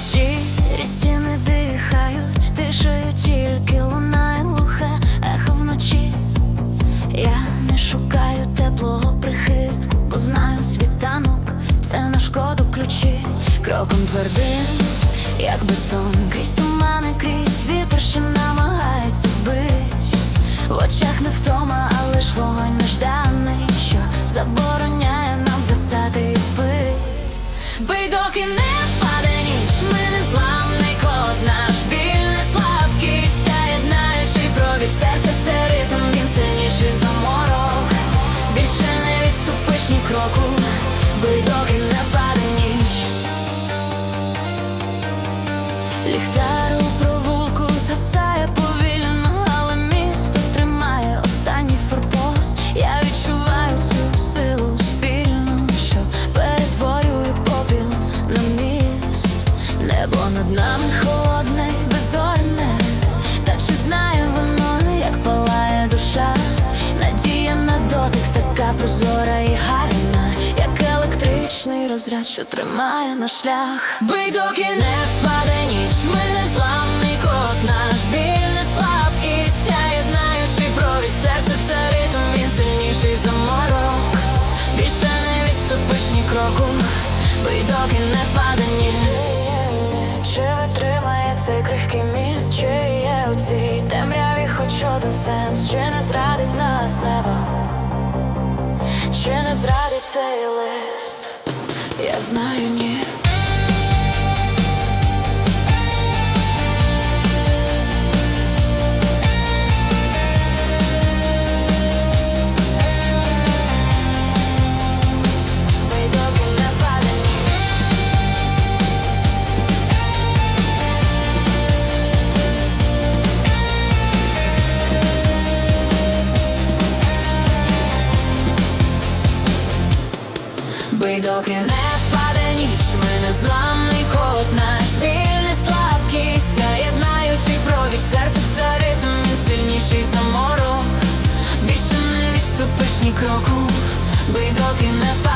Сірі стіни дихають, тишею тільки лунає глухе ехо вночі. Я не шукаю теплого прихистку, бо знаю світанок, це на шкоду ключі, кроком твердим, як бетон, крізь тумани, крізь вітер, що намагається збить. В очах не втома, а лиш вогонь нежданий, що забороняє нам засати і спить. Бий доки не впаде ніч. Ліхтар у провулку згасає повільно, але місто тримає останній форпост. Я відчуваю цю силу спільну, що перетворює попіл на міст. Небо над нами холодне, електричний розряд, що тримає наш шлях. Бий доки не впаде ніч, ми не зламний код, наш біль не слабкість, а єднаючий провід серця це ритм, він сильніший за морок. Більше не відступиш ні кроку, бий доки не впаде ніч. Чи витримає цей крихкий міст, чи є у цій темряві хоч один сенс, чи не зрадить нас небо, чи не зрадить цей лист, я знаю ні. Бий доки не впаде ніч, ми незламний зламний код, наш біль не слабкість, а єднаючий провід серце це ритм, він сильніший за морок. Більше не відступиш ні кроку, бий доки не впаде.